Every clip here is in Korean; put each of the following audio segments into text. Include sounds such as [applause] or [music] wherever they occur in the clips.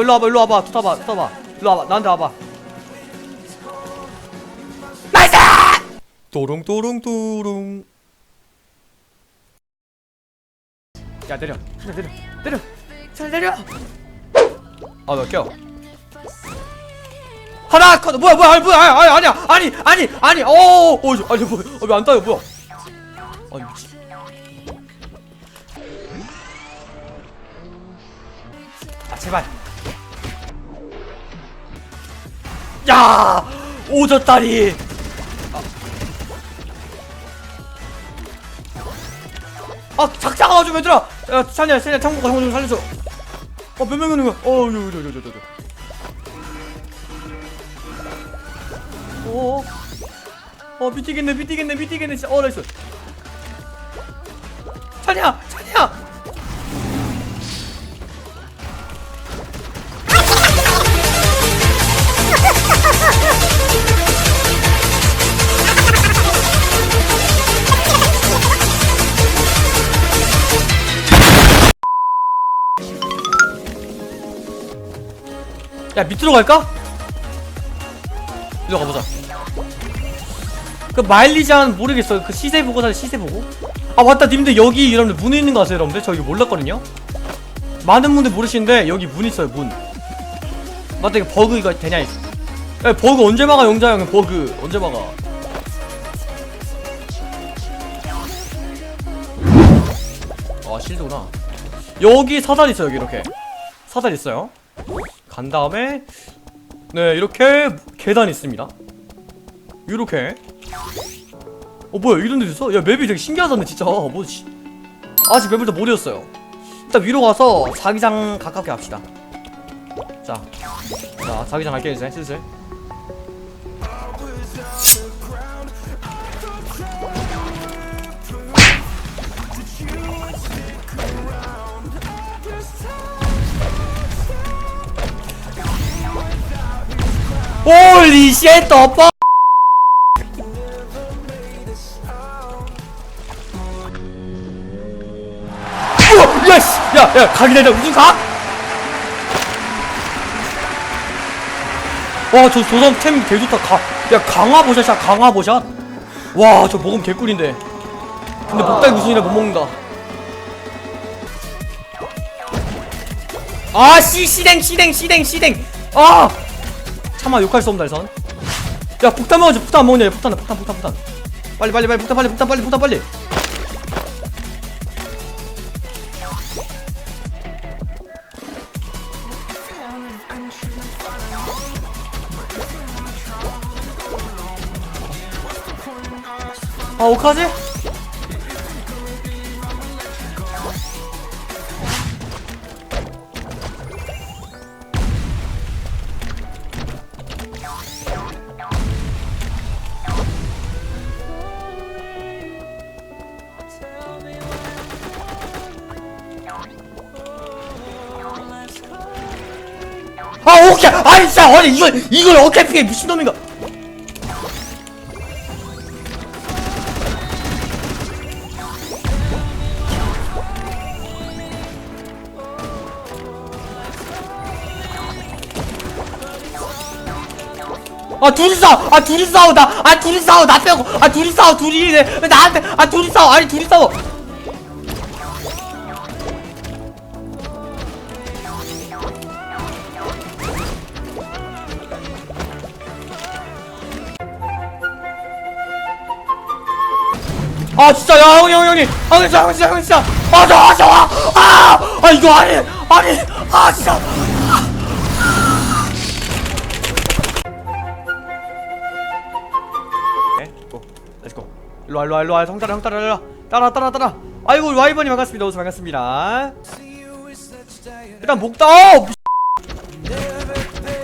일로 와봐 일로 와봐. 붙어봐 붙어봐. 일로 와봐 나한테 와봐. 나이스! 또롱또롱또롱. 야 내려. 야, 내려. 내려. 잘 내려. 아몇 껴. 하나 컷. 뭐야 뭐야 아니 뭐야 아니 아니 아니야. 아니 아니 아니. 어어 아니 뭐야 어, 왜안 따요? 뭐야? 아니 미친. 아 제발 야 오졌다리 아 작자가 와줘 얘들아. 야 찬이야 찬이야 창고가 형좀 살려줘. 어 몇 명 있는 거야? 어여여여여여 어, 어, 미치겠네, 미치겠네, 미치겠네. 어, 나이스. 찬이야, 야. 야, 밑으로 갈까? 일로 가보자. 그 마일리지는 모르겠어요. 그 시세 보고 사실 시세 보고. 아 맞다, 님들 여기 여러분들 문 있는 거 아세요, 여러분들? 저 이거 몰랐거든요. 많은 분들 모르시는데 여기 문 있어요, 문. 맞다, 이거 버그 이거 되냐? 이거. 야, 버그 언제 막아, 영자 형? 버그 언제 막아? 아 실드구나. 여기 사다리 있어요, 여기 이렇게. 사다리 있어요. 간 다음에 네 이렇게 계단 있습니다. 이렇게. 어 뭐야 이런 데 있어? 야 맵이 되게 신기하다네 진짜. 뭐 씨. 아직 맵을 다 모르겠어요. 일단 위로 가서 자기장 가깝게 합시다. 자, 자 자기장 갈게요 이제 슬슬. 홀리 쉣 더퍼 어, 야씨 야야 각이 되자 무슨 각? 와저 조선 템 개좋다. 가 야 강화 보샷이야 강화 보샷. 와 저 먹으면 개꿀인데. 근데 목다이 무슨이라 못 먹는다. 아씨 시댕 시댕 시댕 시댕. 아 차마 욕할 수 없다 이선. 야 폭탄 먹어줘 폭탄 안 먹냐 폭탄 폭탄 폭탄 폭탄. 빨리 빨리 빨리 폭탄 빨리 폭탄 빨리 폭탄 빨리. 아 어떡하지? 아 오케이 아니 진짜 아니 이걸 이걸 어떻게 피해 미친놈인가? 아 둘이 싸워 아 둘이 싸워 나아 둘이 싸워 나 빼고 아 둘이 싸워 둘이 내 나한테 아 둘이 싸워 아니 둘이 싸워 아 진짜 야 형이 형이 형이 아 진짜 형 진짜 형 진짜 아 좋아 아아 이거 아니 아니 아 진짜 네, 고. 렛츠고. 일로 와, 일로 와, 일로 와. 형 따라, 형 따라, 따라. 따라, 따라, 따라. 아이고, 와이번이 반갑습니다. 오스 반갑습니다. 일단 목다. 어! 미-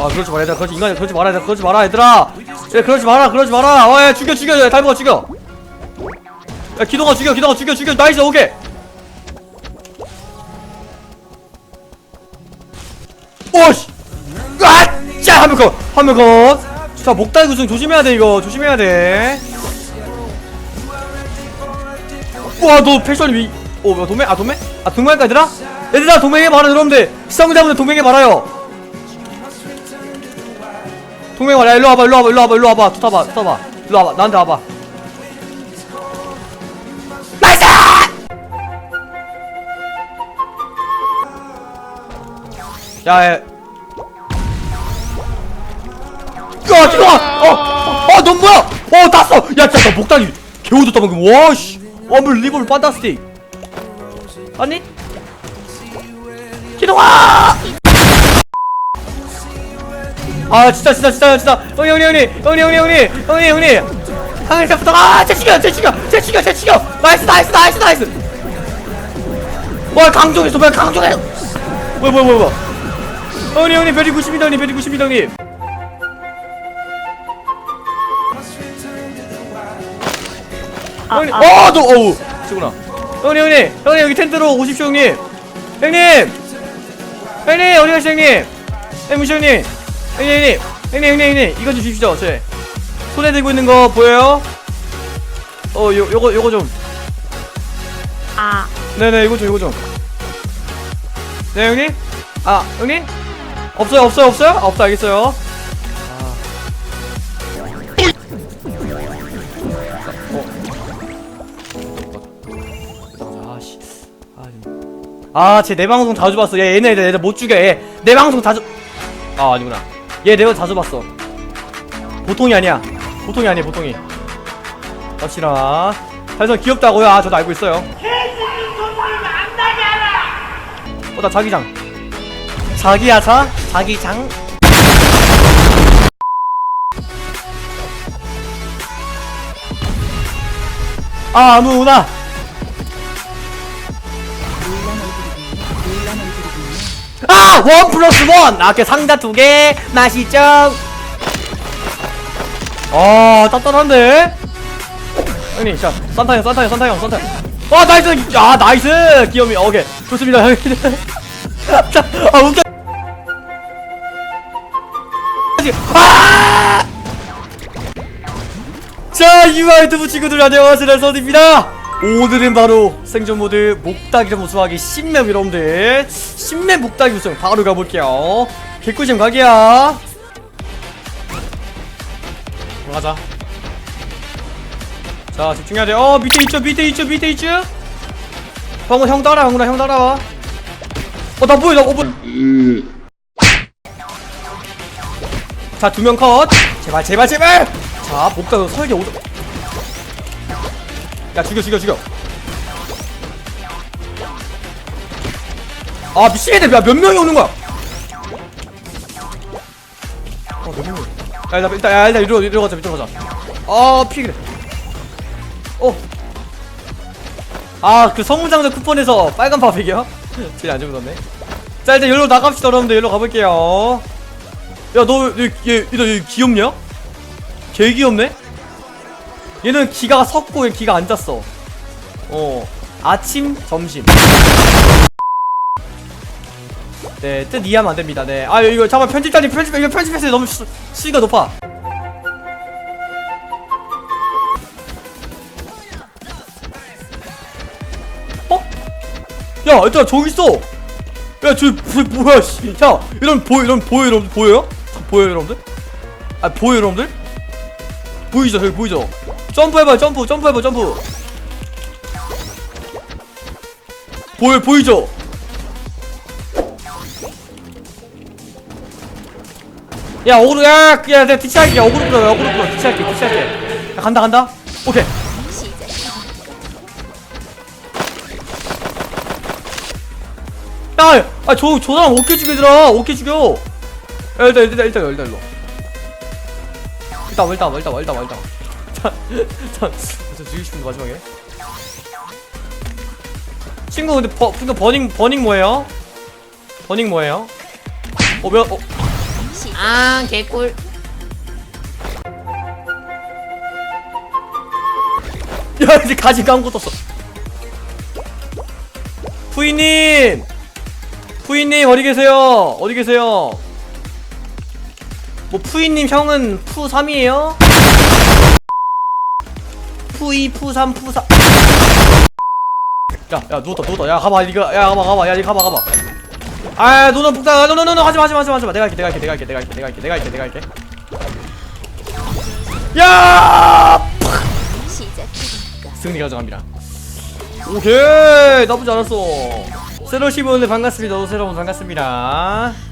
아, 그러지 마라, 얘들아. 그러지, 인간이 그러지 마라, 얘들아. 그러지 마라, 얘들아. 야, 그러지 마라, 그러지 마라. 어, 야, 죽여, 죽여, 야, 달모가 죽여. 야, 기동아 죽여, 기동아 죽여, 죽여. 나이스, 오케이. 오씨! 아! 짜! 한명 컷! 한명 컷! 자, 목달 구승 조심해야 돼, 이거. 조심해야 돼. 우와, 너 패션이 위. 어, 뭐야, 도매? 아, 도매? 아, 동맹할까, 얘들아? 얘들아, 동맹해 봐라, 여러분들. 시청자분들 동맹해 말아요. 동맹아 야 일로 와봐 일로 와봐 일로 와봐 일로 와봐 투타봐 투타봐 일로 와봐 나한테 와봐 야, 야. 야, 찍어! 어, 어, 어 넌 뭐야? 어, 땄어! 야, 진짜 나 목다리 개우도 떠먹은 와, 씨! 어물리블 판타스틱! 아니? 기동아! 아, 진짜, 진짜, 진짜, 진짜! 형님, 형님, 형님! 형님, 형님, 형님! 형님, 형님! 아, 일단부터, 아, 쟤 죽여, 쟤 죽여! 쟤 죽여, 쟤 죽여! 나이스, 나이스, 나이스, 나이스! 와, 강종했어, 뭐야, 강종했어! 뭐야, 뭐야, 뭐야, 뭐야! 어니 형님 별이 구십니다 형님 별이 구십니다 형님 형님 어너 어우. 죽구나. 형님 형님 형님 여기 텐트로 오십시오 형님. 형님! 형님 어디 가시 형님? 형님 형님. 형님 형님. 형님 형님 형님. 이거 좀 주십시오 제. 손에 들고 있는 거 보여요? 어 요, 요거 요거 좀. 아. 네네 이거 좀 이거 좀. 네 형님? 아 형님? 없어요 없어요 없어요? 아, 없어 알겠어요. 아. 아씨. 아제 내 방송 자주 봤어. 얘 얘네 얘네 못 죽여 얘 내 방송 자주. 아 아니구나. 얘 내가 자주 봤어. 보통이 아니야. 보통이 아니야 보통이. 갑시다. 달성 귀엽다고요? 아 저도 알고 있어요. 어나 자기장 자기야 자 자기장 아 아무나 아! 원 플러스 원! 아, 그 상자 두 개! 맛있죠? 아, 따뜻한데? 형님, 자, 산타 형, 산타 형, 산타 형, 산타 형. 아, 나이스! 아, 나이스! 귀염이, 오케이. 좋습니다, 형님. [laughs] 자, 아, 웃겨. 아! 자, 유아 유튜브 친구들 안녕하세요, 선입니다. 오늘은 바로 생존 모드 목닥이를 우승하기 10렙 여러분들. 10렙 목닥이 우승 바로 가볼게요. 개꿀잼 가기야. 가자. 자 집중해야 돼어 밑에 있죠 밑에 있죠 밑에 있죠? 방금 형 따라와 방구나 형 따라와. 어나 뭐야 나어 뭐야 자 두 명 컷. 제발 제발 제발. 자 목닥 설계 오야 죽여 죽여 죽여. 아 미치겠네 야 몇 명이 오는 거야? 어몇 명이? 야 일단 일단 야 일단 이리로 이리로 가자 이리로 가자. 아 피그래 어 아 그 성무장자 쿠폰에서 빨간 바백이요? [laughs] 제일 안 좋았네. 자 일단 여기로 나갑시다 여러분들. 여기로 가볼게요 야너얘얘 귀엽냐? 개 귀엽네? 얘는 기가 섰고 얘 기가 앉았어. 어. 아침, 점심. 네, 뜻 이해하면 안 됩니다. 네. 아, 이거 잠깐 편집자님 편집 이거 편집했어요. 너무 수, 수위가 높아. 어? 야, 얘들아 저기 있어. 야, 저 뭐, 뭐야? 씨. 야, 이런 보여, 이런 보여, 여러분 보여요? 보여요, 여러분들? 아, 보여, 여러분들? 보이죠, 저기 보이죠? 점프해봐 점프 점프해봐 점프 보여 보이죠? 야 어그로 야야 내가 뒤치할게 어그로 끌어 어그로 끌어 뒤치할게 뒤치할게 야, 간다 간다 오케이 야아저 저 사람 어깨 죽여 얘들아 어깨 죽여 야 일단 일단 일단 일단 일로 일단 와, 일단 와, 일단 와, 일단 와, 일단 와. 자, 저 죽이고 싶은데 마지막에. 친구 근데 버, 근데 버닝 버닝 뭐예요? 버닝 뭐예요? 어 몇? 어. 아, 개꿀. 야 이제 가지 까먹고 떴어. 부인님, 부인님 어디 계세요? 어디 계세요? 뭐 푸이님 형은 푸 3이에요? 푸이 푸3 푸4 야야 누웠다 누웠다. 야 가봐 이거. 야 가봐 가봐. 야 이거 가봐 가봐. 아 누나 북다 노노 노노 하지마 하지마 하지마. 하지마 내가 할게 내가 할게 내가 할게 내가 할게 내가 할게 내가 할게 내가 할게. 야? 승리 가져갑니다. 오케이! 나쁘지 않았어. 세로시분 반갑습니다. 세로분 반갑습니다